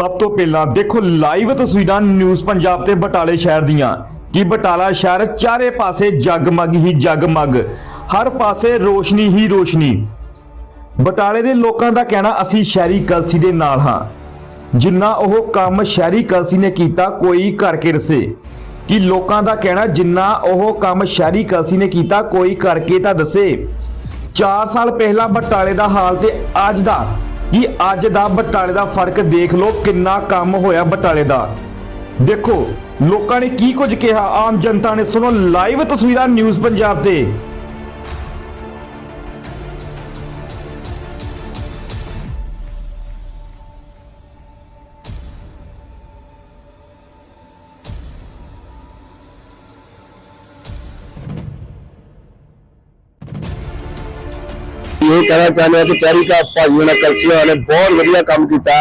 ਸਭ ਤੋਂ ਪਹਿਲਾਂ ਦੇਖੋ ਲਾਈਵ ਤਸਵੀਰਾਂ ਨਿਊਜ਼ ਪੰਜਾਬ ਤੇ ਬਟਾਲੇ ਸ਼ਹਿਰ ਦੀਆਂ। ਕਿ ਬਟਾਲਾ ਸ਼ਹਿਰ ਚਾਰੇ ਪਾਸੇ ਜਗਮਗ ਹੀ ਜਗਮਗ, ਹਰ ਪਾਸੇ ਰੋਸ਼ਨੀ ਹੀ ਰੋਸ਼ਨੀ। ਬਟਾਲੇ ਦੇ ਲੋਕਾਂ ਦਾ ਕਹਿਣਾ, ਅਸੀਂ ਸ਼ਹਿਰੀ ਕਲਸੀ ਦੇ ਨਾਲ ਹਾਂ। ਜਿੰਨਾ ਉਹ ਕੰਮ ਸ਼ਹਿਰੀ ਕਲਸੀ ਨੇ ਕੀਤਾ, ਕੋਈ ਕਰਕੇ ਰਸੇ। ਕਿ ਲੋਕਾਂ ਦਾ ਕਹਿਣਾ, ਜਿੰਨਾ ਉਹ ਕੰਮ ਸ਼ਹਿਰੀ ਕਲਸੀ ਨੇ ਕੀਤਾ, ਕੋਈ ਕਰਕੇ ਤਾਂ ਦੱਸੇ। 4 ਸਾਲ ਪਹਿਲਾਂ ਬਟਾਲੇ ਦਾ ਹਾਲ ਤੇ ਅੱਜ ਦਾ ਕਿ ਅੱਜ ਦਾ ਬਟਾਲੇ ਦਾ ਫ਼ਰਕ ਦੇਖ ਲਓ, ਕਿੰਨਾ ਕੰਮ ਹੋਇਆ ਬਟਾਲੇ ਦਾ। ਦੇਖੋ, ਲੋਕਾਂ ਨੇ ਕੀ ਕੁਝ ਕਿਹਾ, ਆਮ ਜਨਤਾ ਨੇ ਸੁਣੋ ਲਾਈਵ ਤਸਵੀਰਾਂ ਨਿਊਜ਼ ਪੰਜਾਬ ਤੇ ਇਹ ਕਹਿਣਾ ਚਾਹੁੰਦੇ ਹਾਂ ਕਿ ਚੈਰੀਕਾ ਭਾਈਆਂ ਨੇ ਕਲਸੀਆਂ ਨੇ ਬਹੁਤ ਵਧੀਆ ਕੰਮ ਕੀਤਾ।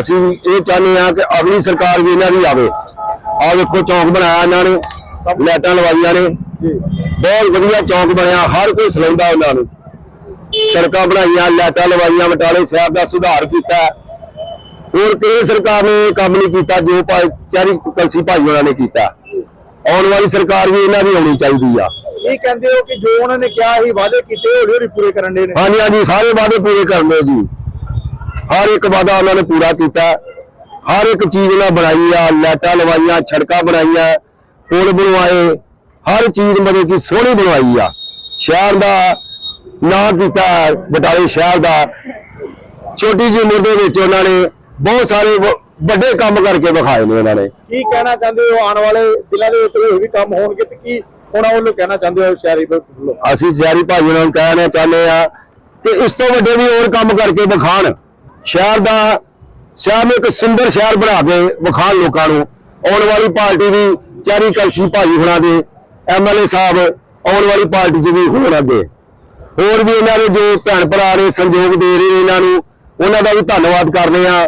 ਅਸੀਂ ਇਹ ਚਾਹੁੰਦੇ ਹਾਂ ਕਿ ਅਗਲੀ ਸਰਕਾਰ ਵੀ ਇਹਨਾਂ ਦੀ ਆਵੇ। ਆਹ ਵੇਖੋ ਚੌਂਕ ਬਣਾਇਆ ਇਹਨਾਂ ਨੇ, ਲਾਈਟਾਂ ਲਵਾਈਆਂ ਨੇ। ਬਹੁਤ ਵਧੀਆ ਚੌਂਕ ਬਣਿਆ, ਹਰ ਕੋਈ ਸਲਾਉਂਦਾ ਉਹਨਾਂ ਨੂੰ। ਸੜਕਾਂ ਬਣਾਈਆਂ, ਲਾਈਟਾਂ ਲਵਾਈਆਂ, ਬਟਾਲੇ ਸ਼ਹਿਰ ਦਾ ਸੁਧਾਰ ਕੀਤਾ। ਹੋਰ ਕਿਸੇ ਸਰਕਾਰ ਨੇ ਇਹ ਕੰਮ ਨਹੀਂ ਕੀਤਾ ਜੋ ਭਾਈ ਚੈਰੀ ਕਲਸੀ ਭਾਈ ਉਹਨਾਂ ਨੇ ਕੀਤਾ? ਆਉਣ ਵਾਲੀ ਸਰਕਾਰ ਵੀ ਇਹਨਾਂ ਦੀ ਆਉਣੀ ਚਾਹੀਦੀ ਆ। ਇਹ ਕਹਿੰਦੇ ਹੋ ਕਿ ਜੋ ਉਹਨਾਂ ਨੇ ਕਿਹਾ ਸੀ ਵਾਅਦੇ ਕੀਤੇ ਹੌਲੀ ਹੌਲੀ ਪੂਰੇ ਕਰਨ ਦੇ ਨੇ। ਹਾਂਜੀ ਹਾਂਜੀ ਸਾਰੇ ਵਾਅਦੇ ਪੂਰੇ ਕਰਨੇ ਜੀ। ਹਰ ਇੱਕ ਵਾਅਦਾ ਉਹਨਾਂ ਨੇ ਪੂਰਾ ਕੀਤਾ। ਹਰ ਇੱਕ ਚੀਜ਼ ਉਹਨਾਂ ਬਣਾਈ ਆ ਲਾਈਟਾਂ ਲਵਾਈਆਂ ਛੜਕਾਂ ਬਣਾਈਆਂ ਪੁਲ ਬਣਵਾਏ। ਹਰ ਚੀਜ਼ ਮਤਲਬ ਕਿ ਸੋਹਣੀ ਬਣਵਾਈ ਆ। ਸ਼ਹਿਰ ਦਾ ਨਾਂ ਕੀਤਾ ਬਟਾਲੇ ਸ਼ਹਿਰ ਦਾ। ਛੋਟੀ ਜਿਹੀ ਉਮਰ ਦੇ ਵਿੱਚ ਉਹਨਾਂ ਨੇ ਬਹੁਤ ਸਾਰੇ ਵੱਡੇ ਕੰਮ ਕਰਕੇ ਵਿਖਾਏ ਨੇ ਉਹਨਾਂ ਨੇ। ਕੀ ਕਹਿਣਾ ਚਾਹੁੰਦੇ ਹੋ? ਆਉਣ ਵਾਲੇ ਦਿਨਾਂ ਦੇ ਵਿੱਚ ਹੋਰ ਵੀ ਕੰਮ ਹੋਣਗੇ ਤੇ ਕੀ ਉਹਨਾਂ ਵੱਲੋਂ ਕਹਿਣਾ ਚਾਹੁੰਦੇ ਹੋ ਸ਼ਹਿਰੀ ਵੱਲੋਂ ਅਸੀਂ ਜ਼ਿਆਰੀ ਭਾਈ ਨੂੰ ਕਹਿਣਾ ਚਾਹੁੰਦੇ ਆ ਕਿ ਇਸ ਤੋਂ ਵੱਡੇ ਵੀ ਹੋਰ ਕੰਮ ਕਰਕੇ ਵਿਖਾਣ। ਸ਼ਹਿਰ ਦਾ ਸ਼ਹਿਰ ਨੂੰ ਇੱਕ ਸੁੰਦਰ ਸ਼ਹਿਰ ਬਣਾ ਕੇ ਵਿਖਾਣ ਲੋਕਾਂ ਨੂੰ। ਆਉਣ ਵਾਲੀ ਪਾਰਟੀ ਵੀ ਚੈਰੀ ਕਲਸੀ ਭਾਈ ਹੁਣਾਂ ਦੇ ਐਮਐਲਏ ਸਾਹਿਬ ਆਉਣ ਵਾਲੀ ਪਾਰਟੀ 'ਚ ਵੀ ਹੋਣ ਅੱਗੇ। ਹੋਰ ਵੀ ਇਹਨਾਂ ਦੇ ਜੋ ਭੈਣ ਭਰਾ ਨੇ ਸੰਯੋਗ ਦੇ ਰਹੇ ਨੇ ਇਹਨਾਂ ਨੂੰ, ਉਹਨਾਂ ਦਾ ਵੀ ਧੰਨਵਾਦ ਕਰਦੇ ਆ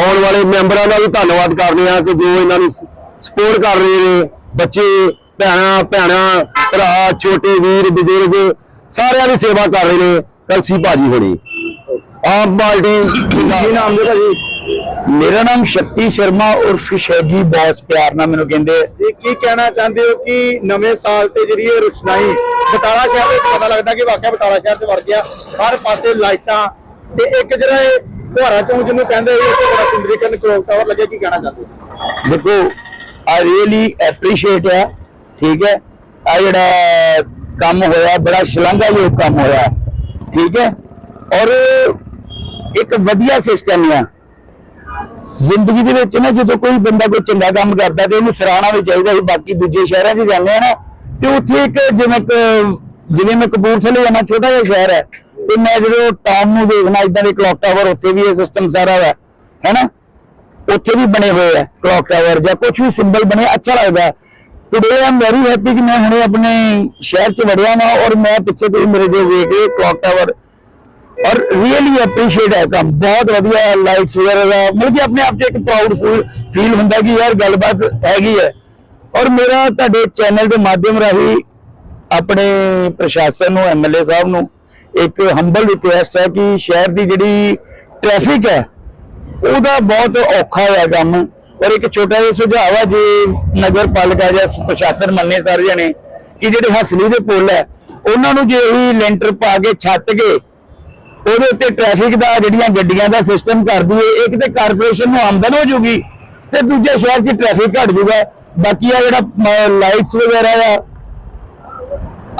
ਆਉਣ ਵਾਲੇ ਮੈਂਬਰਾਂ ਦਾ ਵੀ ਧੰਨਵਾਦ ਕਰਦੇ ਆ ਕਿ ਜੋ ਇਹਨਾਂ ਨੂੰ ਸਪੋਰਟ ਕਰ ਰਹੇ ਨੇ, ਬੱਚੇ ਭੈਣਾਂ ਭੈਣਾਂ ਭਰਾ ਛੋਟੇ ਵੀਰ ਬਜ਼ੁਰਗ ਸਾਰਿਆਂ ਦੀ ਸੇਵਾ ਕਰ ਰਹੇ ਨੇ ਕਲਸੀ ਭਾਜੀ ਹੋਣੀ। ਆਮ ਪਾਰਟੀ ਕੀ ਨਾਮ ਦੇ ਭਾਜੀ? ਮੇਰਾ ਨਾਮ ਸ਼ਕਤੀ ਸ਼ਰਮਾ ਉਰਫ ਸ਼ੈਗੀ ਬੌਸ ਪਿਆਰ ਨਾਲ ਮੈਨੂੰ ਕਹਿੰਦੇ। ਇਹ ਕੀ ਕਹਿਣਾ ਚਾਹੁੰਦੇ ਹੋ ਕਿ ਨਵੇਂ ਸਾਲ ਤੇ ਜਿਹੜੀ ਇਹ ਰੁਸ਼ਨਾਈ ਬਟਾਲਾ ਸ਼ਹਿਰ ਦੇ ਪਤਾ ਲੱਗਦਾ ਕਿ ਵਾਕਿਆ ਬਟਾਲਾ ਸ਼ਹਿਰ ਤੇ ਵੜ ਗਿਆ। ਹਰ ਪਾਸੇ ਲਾਈਟਾਂ ਤੇ ਇੱਕ ਜਿਹੜਾ ਇਹ ਘੋੜਾ ਚੌਂਕ ਜਿਹਨੂੰ ਕਹਿੰਦੇ ਇਹ ਤੇ ਬੜਾ ਸੁੰਦਰੀਕਰਨ ਕਲੋਕ ਟਾਵਰ ਲੱਗਿਆ ਕੀ ਕਹਿਣਾ ਚਾਹੁੰਦੇ ਦੇਖੋ ਆਈ ਰੀਅਲੀ ਐਪਰੀਸ਼ੀਏਟ ਹੈ ਠੀਕ ਹੈ? ਆ ਜਿਹੜਾ ਕੰਮ ਹੋਇਆ, ਬੜਾ ਸ਼ਲਾਘਾਯੋਗ ਕੰਮ ਹੋਇਆ। ਠੀਕ ਹੈ? ਔਰ ਇੱਕ ਵਧੀਆ ਸਿਸਟਮ ਆ। ਜ਼ਿੰਦਗੀ ਦੇ ਵਿੱਚ ਨਾ ਜਦੋਂ ਕੋਈ ਬੰਦਾ ਕੋਈ ਚੰਗਾ ਕੰਮ ਕਰਦਾ ਤੇ ਉਹਨੂੰ ਸਰਾਹਣਾ ਵੀ ਚਾਹੀਦਾ ਸੀ, ਬਾਕੀ ਦੂਜੇ ਸ਼ਹਿਰਾਂ 'ਚ ਜਾਂਦੇ ਆ ਨਾ, ਤੇ ਉੱਥੇ ਇੱਕ ਜਿਵੇਂ ਕਿ, ਜਿਵੇਂ ਮੈਂ ਕਪੂਰਥਲੇ ਜਾਣਾ, ਛੋਟਾ ਜਿਹਾ ਸ਼ਹਿਰ ਹੈ, ਤੇ ਮੈਂ ਜਦੋਂ ਟਾਊਨ ਨੂੰ ਦੇਖਣਾ ਇਦਾਂ ਦੇ ਕਲੌਕ ਟਾਵਰ ਉੱਥੇ ਵੀ ਇਹ ਸਿਸਟਮ ਸਾਰਾ ਹੈ ਹੈਨਾ ਉੱਥੇ ਵੀ ਬਣੇ ਹੋਏ ਆ ਕਲੌਕ ਟਾਵਰ ਜਾਂ ਕੁਝ ਵੀ ਸਿੰਬਲ ਬਣੇ, ਅੱਛਾ ਲੱਗਦਾ। ਟੁਡੇ ਆਮ ਵੈਰੀ ਹੈਪੀ ਕਿ ਮੈਂ ਹੁਣੇ ਆਪਣੇ ਸ਼ਹਿਰ 'ਚ ਵੜਿਆ ਨਾ ਔਰ ਮੈਂ ਪਿੱਛੇ ਤੁਸੀਂ ਮੇਰੇ ਜੋ ਵੇਖ ਰਹੇ ਕਲੌਕ ਟਾਵਰ ਔਰ ਰੀਅਲੀ ਐਪਰੀਸ਼ੀਏਟ ਹੈ ਕੰਮ, ਬਹੁਤ ਵਧੀਆ ਲਾਈਟਸ ਵਗੈਰਾ ਦਾ, ਮਤਲਬ ਕਿ ਆਪਣੇ ਆਪ 'ਚ ਇੱਕ ਪ੍ਰਾਊਡ ਫੀਲ ਫੀਲ ਹੁੰਦਾ ਕਿ ਯਾਰ ਗੱਲਬਾਤ ਹੈਗੀ ਹੈ। ਔਰ ਮੇਰਾ ਤੁਹਾਡੇ ਚੈਨਲ ਦੇ ਮਾਧਿਅਮ ਰਾਹੀਂ ਆਪਣੇ ਪ੍ਰਸ਼ਾਸਨ ਨੂੰ ਐਮਐਲਏ ਸਾਹਿਬ ਨੂੰ ਇੱਕ ਹੰਬਲ ਰਿਕੁਐਸਟ ਹੈ ਕਿ ਸ਼ਹਿਰ ਦੀ ਜਿਹੜੀ ਟ੍ਰੈਫਿਕ ਹੈ, ਉਹਦਾ ਬਹੁਤ ਔਖਾ ਹੋਇਆ ਕੰਮ। ਔਰ ਇੱਕ ਛੋਟਾ ਜਿਹਾ ਸੁਝਾਅ ਹੈ ਜੇ ਨਗਰ ਪਾਲਿਕਾ ਜਾਂ ਪ੍ਰਸ਼ਾਸਨ ਮੰਨੇ ਸਾਰੇ ਜਣੇ ਕਿ ਜਿਹੜੇ ਹਸਲੀ ਦੇ ਪੁੱਲ ਹੈ, ਉਹਨਾਂ ਨੂੰ ਜੇ ਉਹੀ ਲੈਂਟਰ ਪਾ ਕੇ ਛੱਤ ਕੇ ਉਹਦੇ ਉੱਤੇ ਟ੍ਰੈਫਿਕ ਦਾ ਜਿਹੜੀਆਂ ਗੱਡੀਆਂ ਦਾ ਸਿਸਟਮ ਕਰ ਦਈਏ ਇੱਕ ਤੇ ਕਾਰਪੋਰੇਸ਼ਨ ਨੂੰ ਆਮਦਨ ਹੋ ਜੂਗੀ ਤੇ ਦੂਜੇ ਸ਼ਹਿਰ 'ਚ ਟ੍ਰੈਫਿਕ ਘਟ ਜੂਗਾ। ਬਾਕੀ ਆ ਜਿਹੜਾ ਲਾਈਟਸ ਵਗੈਰਾ ਆ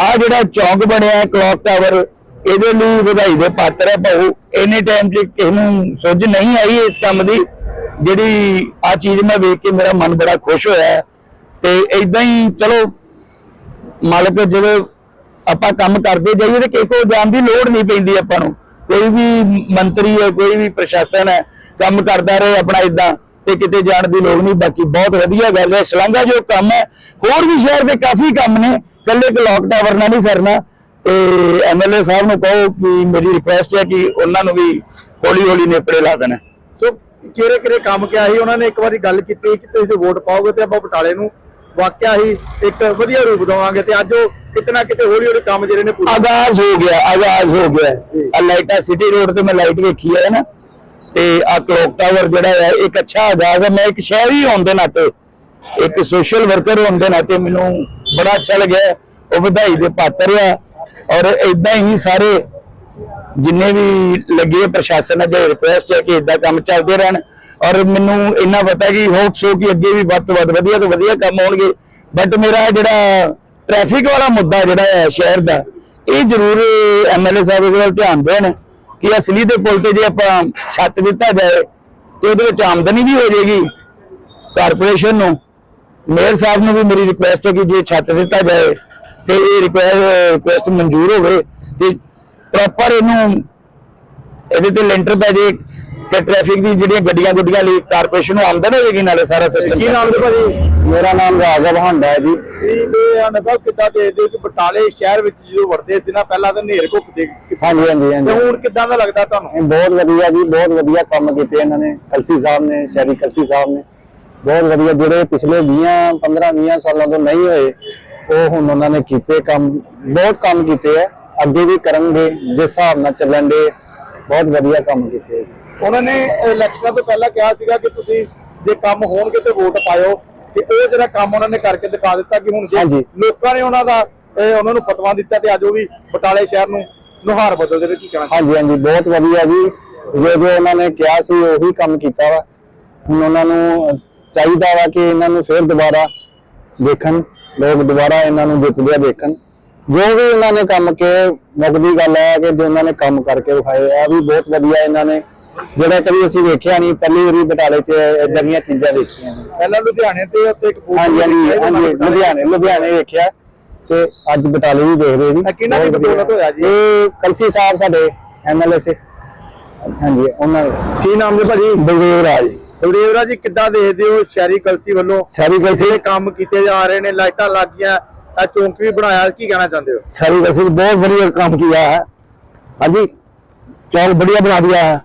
ਆ ਜਿਹੜਾ ਚੌਂਕ ਬਣਿਆ ਕਲੌਕ ਟਾਵਰ ਇਹਦੇ ਲਈ ਵਧਾਈ ਦੇ ਪਾਤਰ ਹੈ ਭਾਊ। ਇੰਨੇ ਟਾਈਮ 'ਚ ਕਿਸੇ ਨੂੰ ਸੁੱਝ ਨਹੀਂ ਆਈ ਇਸ ਕੰਮ ਦੀ। ਜਿਹੜੀ ਆ ਚੀਜ਼ ਮੈਂ ਵੇਖ ਕੇ ਮੇਰਾ ਮਨ ਬੜਾ ਖੁਸ਼ ਹੋਇਆ ਹੈ। ਤੇ ਇਦਾਂ ਹੀ ਚਲੋ, ਮਾਲਕ ਜਦੋਂ ਆਪਾਂ ਕੰਮ ਕਰਦੇ ਜਾਈਏ ਤੇ ਕਿਸੇ ਕੋਲ ਜਾਣ ਦੀ ਲੋੜ ਨਹੀਂ ਪੈਂਦੀ ਆਪਾਂ ਨੂੰ। ਕੋਈ ਵੀ ਮੰਤਰੀ ਹੈ, ਕੋਈ ਵੀ ਪ੍ਰਸ਼ਾਸਨ ਹੈ, ਕੰਮ ਕਰਦਾ ਰਹੇ ਆਪਣਾ ਇਦਾਂ ਤੇ ਕਿਤੇ ਜਾਣ ਦੀ ਲੋੜ ਨਹੀਂ। ਬਾਕੀ ਬਹੁਤ ਵਧੀਆ ਗੱਲ ਹੈ ਸ਼ਲਾਘਾ ਜੋ ਕੰਮ ਹੈ। ਹੋਰ ਵੀ ਸ਼ਹਿਰ ਦੇ ਕਾਫੀ ਕੰਮ ਨੇ ਕੱਲੇ ਕਲੌਕ ਟਾਵਰ ਨਾਲ ਨਹੀਂ ਸਰਨਾ। ਤੇ ਐਮਐਲਏ ਸਾਹਿਬ ਨੂੰ ਕਹੋ ਕਿ ਮੇਰੀ ਰਿਕੁਐਸਟ ਹੈ ਕਿ ਉਹਨਾਂ ਨੂੰ ਵੀ ਹੌਲੀ ਹੌਲੀ ਨੇਪਰੇ ਲਾ ਦੇਣਾ। ਕਿਹੜੇ ਕਿਹੜੇ ਕੰਮ ਕਿਹਾ ਸੀ ਉਹਨਾਂ ਨੇ ਇੱਕ ਵਾਰੀ ਗੱਲ ਕੀਤੀ ਕਿ ਤੁਸੀਂ ਵੋਟ ਪਾਓਗੇ ਤੇ ਆਪਾਂ ਬਟਾਲੇ ਨੂੰ ਵਾਕਿਆ ਹੀ ਇੱਕ ਵਧੀਆ ਰੂਪ ਦੇਵਾਂਗੇ ਤੇ ਅੱਜ ਉਹ ਕਿਤੇ ਨਾ ਕਿਤੇ ਹੌਲੀ ਹੌਲੀ ਕੰਮ ਜਿਹੜੇ ਨੇ ਪੂਰੇ ਆਗਾਜ਼ ਹੋ ਗਿਆ ਆਗਾਜ਼ ਹੋ ਗਿਆ। ਆ ਲਾਈਟਾਂ ਸਿਟੀ ਰੋਡ ਤੇ ਮੈਂ ਲਾਈਟ ਵੇਖੀ ਹੈ ਨਾ? ਤੇ ਆ ਕਲੋਕ ਟਾਵਰ ਜਿਹੜਾ ਹੈ ਇੱਕ ਅੱਛਾ ਆਗਾਜ਼ ਹੈ ਮੈਂ ਇੱਕ ਸ਼ਹਿਰੀ ਹੋਣ ਦੇ ਨਾਤੇ ਇੱਕ ਸੋਸ਼ਲ ਵਰਕਰ ਹੋਣ ਦੇ ਨਾਤੇ ਮੈਨੂੰ ਬੜਾ ਅੱਛਾ ਲੱਗਿਆ। ਉਹ ਵਧਾਈ ਦੇ ਪਾਤਰ ਆ। ਔਰ ਇਦਾਂ ਹੀ ਸਾਰੇ ਜਿੰਨੇ ਵੀ ਲੱਗੇ ਪ੍ਰਸ਼ਾਸਨ ਅੱਗੇ ਰਿਕੁਐਸਟ ਹੈ ਕਿ ਇਦਾਂ ਕੰਮ ਚੱਲਦੇ ਰਹਿਣ। ਔਰ ਮੈਨੂੰ ਇੰਨਾ ਪਤਾ ਕਿ ਹੋਪ ਸੋ ਕਿ ਅੱਗੇ ਵੀ ਵੱਧ ਤੋਂ ਵੱਧ ਵਧੀਆ ਤੋਂ ਵਧੀਆ ਕੰਮ ਹੋਣਗੇ। ਬਟ ਮੇਰਾ ਜਿਹੜਾ ਟ੍ਰੈਫਿਕ ਵਾਲਾ ਮੁੱਦਾ ਜਿਹੜਾ ਹੈ ਸ਼ਹਿਰ ਦਾ, ਇਹ ਜ਼ਰੂਰ ਐਮਐਲਏ ਸਾਹਿਬ ਇਹਦੇ ਵੱਲ ਧਿਆਨ ਦੇਣ ਕਿ ਅਸਲੀ ਦੇ ਪੁਲ ਤੇ ਜੇ ਆਪਾਂ ਛੱਤ ਦਿੱਤਾ ਜਾਏ ਤੇ ਉਹਦੇ ਵਿੱਚ ਆਮਦਨੀ ਵੀ ਹੋ ਜਾਏਗੀ ਕਾਰਪੋਰੇਸ਼ਨ ਨੂੰ। ਮੇਅਰ ਸਾਹਿਬ ਨੂੰ ਵੀ ਮੇਰੀ ਰਿਕੁਐਸਟ ਹੈ ਕਿ ਜੇ ਛੱਤ ਦਿੱਤਾ ਜਾਏ ਤੇ ਇਹ ਰਿਕੁਐਸਟ ਮਨਜ਼ੂਰ ਹੋਵੇ ਤੇ ਪ੍ਰੋਪਰ ਇਹਨੂੰ ਇਹਦੇ ਤੇ ਲੈਂਟਰ ਪੈ ਜੇ ਤੇ ਟ੍ਰੈਫਿਕ ਦੀ ਜਿਹੜੀਆਂ ਗੱਡੀਆਂ ਗੁੱਡੀਆਂ ਲਈ ਕਾਰਪੋਰੇਸ਼ਨ ਨੂੰ ਆਮਦਨ ਹੋਵੇਗੀ naਲੇ ਸਾਰਾ ਸਿਸਟਮ ਕੀ ਨਾਮ ਹੈ ਭਾਜੀ? ਮੇਰਾ ਨਾਮ ਰਾਘਵ ਹਾਂਡਾ ਹੈ ਜੀ। ਇਹ ਅਨੁਭਵ ਕਿੱਦਾਂ ਦੇਖਦੇ ਕਿ ਬਟਾਲੇ ਸ਼ਹਿਰ ਵਿੱਚ ਜਦੋਂ ਵਰਦੇ ਸੀ ਨਾ ਪਹਿਲਾਂ ਤਾਂ ਨੇਰ ਘੁੱਪ ਦੇ ਹਾਂਜੀ ਹਾਂਜੀ ਤੇ ਹਾਂਜੀ ਹੁਣ ਕਿੱਦਾਂ ਦਾ ਲੱਗਦਾ ਤੁਹਾਨੂੰ? ਬਹੁਤ ਵਧੀਆ ਜੀ ਬਹੁਤ ਵਧੀਆ ਕੰਮ ਕੀਤੇ ਇਹਨਾਂ ਨੇ ਕਲਸੀ ਸਾਹਿਬ ਨੇ ਸ਼ਹਿਰੀ ਕਲਸੀ ਸਾਹਿਬ ਨੇ। ਬਹੁਤ ਵਧੀਆ ਜਿਹੜੇ ਪਿਛਲੇ 20 15 20 ਸਾਲਾਂ ਤੋਂ ਨਹੀਂ ਹੋਏ ਉਹ ਹੁਣ ਉਹਨਾਂ ਨੇ ਕੀਤੇ ਕੰਮ ਬਹੁਤ ਕੰਮ ਕੀਤੇ ਆ। ਅੱਗੇ ਵੀ ਕਰਨਗੇ ਜਿਸ ਹਿਸਾਬ ਨਾਲ ਚੱਲਣ ਦੇ ਬਹੁਤ ਵਧੀਆ ਕੰਮ ਕੀਤੇ। ਉਹਨਾਂ ਨੇ ਇਲੈਕਸ਼ਨਾਂ ਤੋਂ ਪਹਿਲਾਂ ਕਿਹਾ ਸੀਗਾ ਕਿ ਤੁਸੀਂ ਜੇ ਕੰਮ ਹੋਣਗੇ ਤੇ ਵੋਟ ਪਾਇਓ। ਤੇ ਉਹ ਜਿਹੜਾ ਕੰਮ ਉਹਨਾਂ ਨੇ ਕਰਕੇ ਦਿਖਾ ਦਿੱਤਾ ਕਿ ਹੁਣ ਜੇ। ਲੋਕਾਂ ਨੇ ਉਹਨਾਂ ਦਾ ਉਹਨਾਂ ਨੂੰ ਫਤਵਾ ਦਿੱਤਾ ਤੇ ਅੱਜ ਉਹ ਵੀ ਬਟਾਲੇ ਸ਼ਹਿਰ ਨੂੰ ਨੁਹਾਰ ਬਦਲਦੇ ਨੇ ਕੀ ਕਹਿਣਾ ਹਾਂਜੀ ਹਾਂਜੀ ਬਹੁਤ ਵਧੀਆ ਜੀ। ਜੋ ਜੋ ਉਹਨਾਂ ਨੇ ਕਿਹਾ ਸੀ ਉਹੀ ਕੰਮ ਕੀਤਾ ਵਾ। ਹੁਣ ਉਹਨਾਂ ਨੂੰ ਚਾਹੀਦਾ ਵਾ ਕਿ ਇਹਨਾਂ ਨੂੰ ਫਿਰ ਦੁਬਾਰਾ ਦੇਖਣ ਲੋਕ ਦੁਬਾਰਾ ਇਹਨਾਂ ਨੂੰ ਜਿੱਤਦਿਆਂ ਦੇਖਣ। ਜੋ ਵੀ ਇਹਨਾਂ ਨੇ ਕੰਮ ਕੇ ਮੁੱਕਦੀ ਗੱਲ ਹੈ ਕਿ ਜੋ ਉਹਨਾਂ ਨੇ ਕੰਮ ਕਰਕੇ ਵਿਖਾਏ ਆ ਵੀ ਬਹੁਤ ਵਧੀਆ ਇਹਨਾਂ ਨੇ। ਜਿਹੜਾ ਕਦੀ ਅਸੀਂ ਵੇਖਿਆ ਨਹੀਂ ਪਹਿਲੀ ਵਾਰੀ ਬਟਾਲੇ 'ਚ ਇਦਾਂ ਦੀਆਂ ਚੀਜ਼ਾਂ ਦੇਖੀਆਂ ਨੇ। ਪਹਿਲਾਂ ਲੁਧਿਆਣੇ ਤੇ ਉੱਤੇ ਹਾਂਜੀ ਹਾਂਜੀ ਲੱਗਿਆ ਹਾਂਜੀ ਲੁਧਿਆਣੇ ਲੁਧਿਆਣੇ ਵੇਖਿਆ ਤੇ ਅੱਜ ਬਟਾਲੇ ਵੀ ਦੇਖ ਰਹੇ ਜੀ ਕਿਹਨਾਂ ਦੀ। ਬਦੌਲਤ ਹੋਇਆ ਜੀ? ਇਹ ਕਲਸੀ ਸਾਹਿਬ ਸਾਡੇ ਐਮਐਲਏ ਸੇ। ਹਾਂਜੀ ਉਹਨਾਂ ਕੀ ਨਾਮ ਜੀ ਭਾਜੀ? ਬਲਦੇਵ ਰਾਜ। ਬਲਦੇਵਰਾ ਜੀ ਕਿੱਦਾਂ ਦੇਖਦੇ ਹੋ ਸ਼ਹਿਰੀ ਕਲਸੀ ਵੱਲੋਂ? ਸਾਰੀ ਕਲਸੀ? ਜਿਹੜੇ ਕੰਮ ਕੀਤੇ ਜਾ ਰਹੇ ਨੇ? ਲਾਈਟਾਂ ਲੱਗ ਗਈਆਂ ਇਹ ਚੌਂਕ ਵੀ ਬਣਾਇਆ ਕੀ ਕਹਿਣਾ ਚਾਹੁੰਦੇ ਹੋ ਸਾਰੀ ਕਲਸੀ ਬਹੁਤ ਵਧੀਆ काम किया है हाँ जी चौक बढ़िया बना दिया है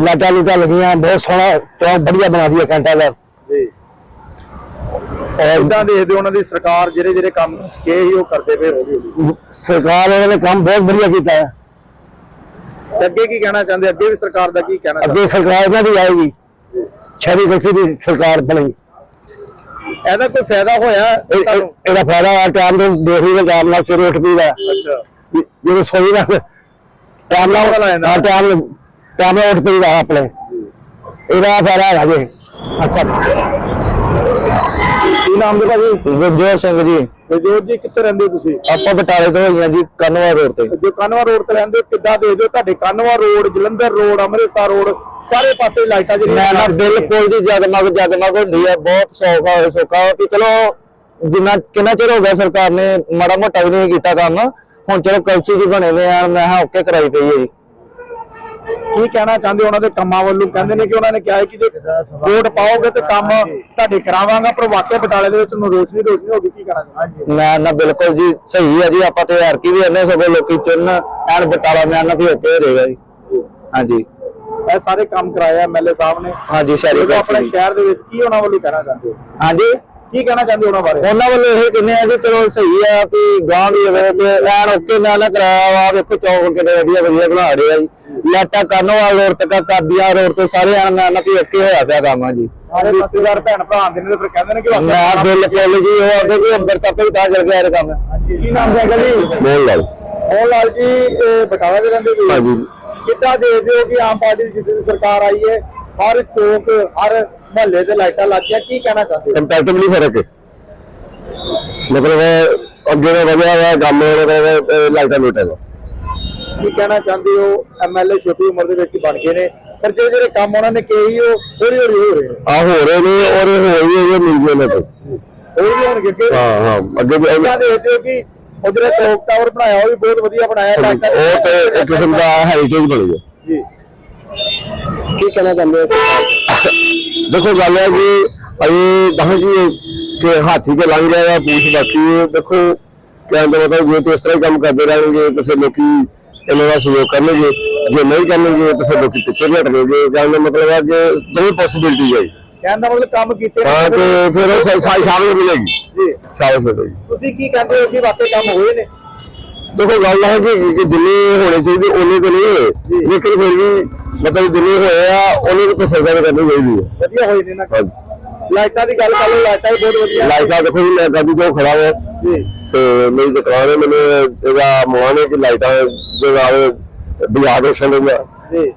लाटा लूटा लगी हैं बहुत सोना चौक बढ़िया बना दिया घंटा घर ਜੀ और ਕਿੱਦਾਂ ਦੇਖਦੇ ਹੋ ਉਹਨਾਂ ਦੀ ਸਰਕਾਰ ਜਿਹੜੇ ਜਿਹੜੇ ਕੰਮ ਕੇ ਹੀ ਉਹ ਕਰਦੇ ਪਏ ਹੌਲੀ ਹੌਲੀ सरकार ने काम बहुत बढ़िया किया है ਤੇ ਅੱਗੇ ਕੀ ਕਹਿਣਾ ਚਾਹੁੰਦੇ ਅੱਗੇ ਵੀ ਸਰਕਾਰ ਦਾ ਕੀ ਕਹਿਣਾ ਚਾਹੁੰਦੇ अगे सरकार में भी आएगी शहरी कलसी की सरकार बनेगी ਇਹਦਾ ਕੋਈ ਫਾਇਦਾ ਹੋਇਆ? ਇਹ- ਤੁਹਾਨੂੰ? ਇਹ- ਇਹਦਾ ਫਾਇਦਾ ਹੈ ਟਾਈਮ ਤੋਂ ਦੇਖ ਲਈ ਟਾਈਮ ਨਾਲ ਸਵੇਰੇ ਉੱਠ ਪਈਦਾ ਅੱਛਾ। ਜਦੋਂ ਸੋਈ ਦਾ ਟਾਈਮ ਨਾਲ ਪਤਾ ਲੱਗ ਜਾਂਦਾ। ਹਾਂ ਟਾਈਮ ਟਾਈਮ ਨਾਲ ਉੱਠ ਆਪਣੇ। ਇਹਦਾ ਫਾਇਦਾ ਹੈਗਾ ਜੀ। ਅੱਛਾ। ਕੀ ਨਾਮ ਦੇ ਭਾਜੀ? ਗੁਰਜੋਤ ਸਿੰਘ ਜੀ। ਤੇ ਜੋਤ ਜੀ ਕਿੱਥੇ ਰਹਿੰਦੇ ਹੋ ਤੁਸੀਂ? ਆਪਾਂ ਬਟਾਲੇ ਤੋਂ ਹੋਈਆਂ ਜੀ ਕੰਨਵਾ ਰੋਡ ਤੇ। ਜੋ ਕਾਨਵਾ ਰੋਡ ਤੇ ਰਹਿੰਦੇ ਹੋ ਕਿੱਦਾਂ ਦੇਖਦੇ ਹੋ ਤੁਹਾਡੇ Kanwa road Jalandhar road Amritsar road ਸਾਰੇ ਪਾਸੇ ਲਾਈਟਾਂ ਜਿਹੜੀਆਂ ਮੈਂ ਨਾ ਬਿਲਕੁਲ ਜੀ ਜਗਮਗ ਜਗਮਗ ਹੁੰਦੀ ਹੈ ਬਹੁਤ ਸੌਖਾ ਹੋਏ ਸੌਖਾ ਕਿ ਚਲੋ ਜਿੰਨਾ ਕਿੰਨਾ ਚਿਰ ਹੋ ਗਿਆ ਸਰਕਾਰ ਨੇ ਮਾੜਾ ਮੋਟਾ ਵੀ ਨਹੀਂ ਕੀਤਾ ਕੰਮ ਹੁਣ ਚਲੋ ਕਲਚੀ ਜੀ ਬਣੇ ਹੋਏ ਆ ਮੈਂ ਹਾਂ ਓਕੇ ਕਰਾਈ ਪਈ ਹੈ ਜੀ। ਕੀ ਕਹਿਣਾ ਚਾਹੁੰਦੇ ਉਹਨਾਂ ਦੇ ਕੰਮਾਂ ਵੱਲੋਂ ਕਹਿੰਦੇ ਨੇ ਕਿ ਉਹਨਾਂ ਨੇ ਕਿਹਾ ਹੈ ਕਿ ਜੇ ਵੋਟ ਪਾਓਗੇ ਤੇ ਕੰਮ ਤੁਹਾਡੇ ਕਰਾਵਾਂਗਾ ਪਰ ਵਾਕਿਆ ਬਟਾਲੇ ਦੇ ਵਿੱਚ ਨੂੰ ਰੋਸ਼ਨੀ ਰੋਸ਼ਨੀ ਹੋ ਗਈ। ਕੀ ਚਾਹੁੰਦੇ ਮੈਂ ਨਾ ਬਿਲਕੁਲ ਜੀ ਸਹੀ ਹੈ ਜੀ ਆਪਾਂ ਤੇ ਹਰ ਕੀ ਵੀ ਇਹਨੇ ਸਗੋਂ ਲੋਕੀ ਚੁਣ ਐਨ ਬਟਾਲਾ ਮੈਂ ਨਾ ਵੀ ਹੋ ਜਾਏਗਾ ਜੀ। ਹਾਂਜੀ। ਇਹ ਸਾਰੇ ਕੰਮ ਕਰਾਇਆ ਐਮਐਲਏ ਸਾਹਿਬ ਨੇ। ਹਾਂਜੀ ਸ਼ਹਿਰੀ ਆਪਣੇ ਸ਼ਹਿਰ ਦੇ ਵਿੱਚ ਕੀ ਉਹਨਾਂ ਵੱਲੋਂ ਕਹਿਣਾ ਚਾਹੁੰਦੇ ਹੋ? ਹਾਂਜੀ। ਕੀ ਕਹਿਣਾ ਚਾਹੁੰਦੇ ਉਹਨਾਂ ਬਾਰੇ? ਉਹਨਾਂ ਵੱਲੋਂ ਇਹ ਕਹਿੰਦੇ ਆ ਕਿ ਚਲੋ ਸਹੀ ਆ ਕਿ ਗਾਂ ਵੀ ਹੋਵੇ ਤੇ ਐਨ ਓਕੇ ਮੈਂ ਨਾ ਕਰਾਇਆ ਵਾ ਵੇਖੋ ਚੌਕ ਕਿਤੇ ਵਧੀਆ ਵਧੀਆ ਬਣਾ ਰਹੇ ਆ ਜੀ। ਲਾਟਾ ਕਾਨੋਵਾਲ ਰੋਡ ਤੱਕ ਕਾਬੀਆਂ ਰੋਡ ਤੇ ਸਾਰੇ ਮੈਂ ਨਾ ਵੀ ਓਕੇ ਹੋਇਆ ਪਿਆ ਕੰਮ ਆ ਜੀ ਸਾਰੇ ਪੱਤਰਕਾਰ ਭੈਣ ਭਰਾ ਆਉਂਦੇ ਨੇ ਤੇ ਫਿਰ ਕਹਿੰਦੇ ਨੇ ਕਿ ਵਾਕਿਆ ਮੈਂ ਬਿਲਕੁਲ ਜੀ ਉਹ ਆਦੇ ਕਿ ਅੰਦਰ ਸਭ ਤੋਂ ਤਾਂ ਚੱਲ ਗਿਆ ਇਹ ਕੰਮ। ਕੀ ਨਾਮ ਹੈ ਜੀ? ਬੋਲ ਲਾਲ। ਮੋਹਨ ਲਾਲ ਜੀ ਇਹ ਬਟਾਲਾ ਦੇ ਰਹਿੰਦੇ ਜੀ? ਹਾਂਜੀ। ਕਿੱਦਾਂ ਦੇਖਦੇ ਹੋ ਕਿ ਆਮ ਪਾਰਟੀ ਦੀ ਜਿੱਥੇ ਦੀ ਸਰਕਾਰ ਆਈ ਹੈ? ਹਰ ਚੌਕ ਹਰ ਮਹੱਲੇ ਤੇ ਲਾਈਟਾਂ ਲੱਗ ਗਈਆਂ ਕੀ ਕਹਿਣਾ ਚਾਹੁੰਦੇ ਹੋ? ਫ਼ਰਕ ਹੈ। ਮਤਲਬ ਅੱਗੇ ਦਾ ਵਧਿਆ ਹੋਇਆ ਕੰਮ ਮਤਲਬ ਲਾਈਟਾਂ ਲੂਟਾਂ ਦਾ ਕੀ ਕਹਿਣਾ ਚਾਹੁੰਦੇ ਹੋ? ਐਮਐਲਏ ਛੋਟੀ ਉਮਰ ਦੇ ਵਿੱਚ ਬਣ ਗਏ ਨੇ। ਪਰ ਜਿਹੜੇ ਜਿਹੜੇ ਕੰਮ ਉਹਨਾਂ ਨੇ ਕਹੇ ਉਹ ਹੌਲੀ ਹੌਲੀ ਹੋ ਰਹੇ ਆ ਹੋ ਰਹੇ ਨੇ ਔਰ ਹੋ ਵੀ ਇਹ ਮਿਲ ਜੇ ਨੇ ਤੇ ਹੋਣਗੇ ਅੱਗੇ? ਹਾਂ ਹਾਂ ਅੱਗੇ ਵੀ ਕਿੱਦਾਂ ਦੇਖਦੇ ਹੋ ਕਿ ਜਿਹੜਾ ਚੌਕ ਟਾਵਰ ਬਣਾਇਆ ਉਹ ਵੀ ਬਹੁਤ ਵਧੀਆ ਬਣਾਇਆ। ਉਹ ਤੇ ਇੱਕ ਕਿਸਮ ਦਾ ਹੈਰੀਟੇਜ ਬਣ ਗਿਆ। ਜੀ। ਕੀ ਕਹਿਣਾ ਚਾਹੁੰਦੇ ਹੋ? ਦੇਖੋ ਗੱਲ ਹੈ ਕਿ ਅਜੇ ਦਹਾਂ ਜੀ ਕਿ ਹਾਥੀ ਤੇ ਲੰਘ ਜਾਏਗਾ ਪੂਛ ਬਾਕੀ। ਦੇਖੋ ਕਹਿਣ ਦਾ ਮਤਲਬ ਜੇ ਤੇ ਇਸ ਤਰ੍ਹਾਂ ਹੀ ਕੰਮ ਕਰਦੇ ਰਹਿਣਗੇ ਤਾਂ ਫਿਰ ਲੋਕੀ ਇਹਨਾਂ ਦਾ ਸਹਿਯੋਗ ਕਰਨਗੇ। ਜੇ ਨਹੀਂ ਕਰਨਗੇ ਤਾਂ ਫਿਰ ਲੋਕੀ ਪਿੱਛੇ ਹਟਣਗੇ ਕਹਿਣ ਦਾ ਮਤਲਬ ਹੈ ਕਿ ਦੋਵੇਂ ਪੋਸਿਬਿਲਿਟੀ ਹੈ ਕਹਿਣ ਦਾ ਮਤਲਬ ਕੰਮ ਕੀਤੇ। ਹਾਂ ਤੇ ਫਿਰ ਉਹ ਸ਼ਾਮਿਲ ਮਿਲੇਗੀ ਜੀ। ਸ਼ਾਮਿਲ ਮਿਲੇਗੀ ਤੁਸੀਂ ਕੀ ਕਹਿੰਦੇ ਹੋ ਕਿ ਵਾਕਈ ਕੰਮ ਹੋਏ ਨੇ? ਦੇਖੋ ਗੱਲ ਹੈ ਕਿ ਜਿੰਨੇ ਹੋਣੇ ਚਾਹੀਦੇ ਉਹਨੇ ਤਾਂ ਨਹੀਂ ਹੋਏ। ਲੇਕਿਨ ਫਿਰ ਵੀ ਮਤਲਬ ਜਿੰਨੇ ਹੋਏ ਆ ਉਹਨੂੰ ਪ੍ਰਸ਼ੰਸਾ ਕਰਨੀ ਚਾਹੀਦੀ ਹੈ। ਵਧੀਆ ਹੋਏ ਨੇ ਨਾ। ਹਾਂਜੀ। ਲਾਈਟਾਂ ਦੀ ਗੱਲ ਕਰ ਲਓ ਲਾਈਟਾਂ ਵੀ ਬਹੁਤ ਵਧੀਆ। ਲਾਈਟਾਂ ਦੇਖੋ ਜੀ ਮੈਂ ਗੱਡੀ ਤੋਂ ਖੜਾ ਹਾਂ ਜੀ। ਤੇ ਮੇਰੀ ਦੁਕਾਨ ਹੈ ਮੈਨੂੰ ਇਹਦਾ ਮੋਹਨ ਹੈ ਕਿ ਲਾਈਟਾਂ ਦੇ ਨਾਲ ਬਾਜ਼ਾਰ ਰੋਸ਼ਨ ਹੁੰਦਾ ਜੀ।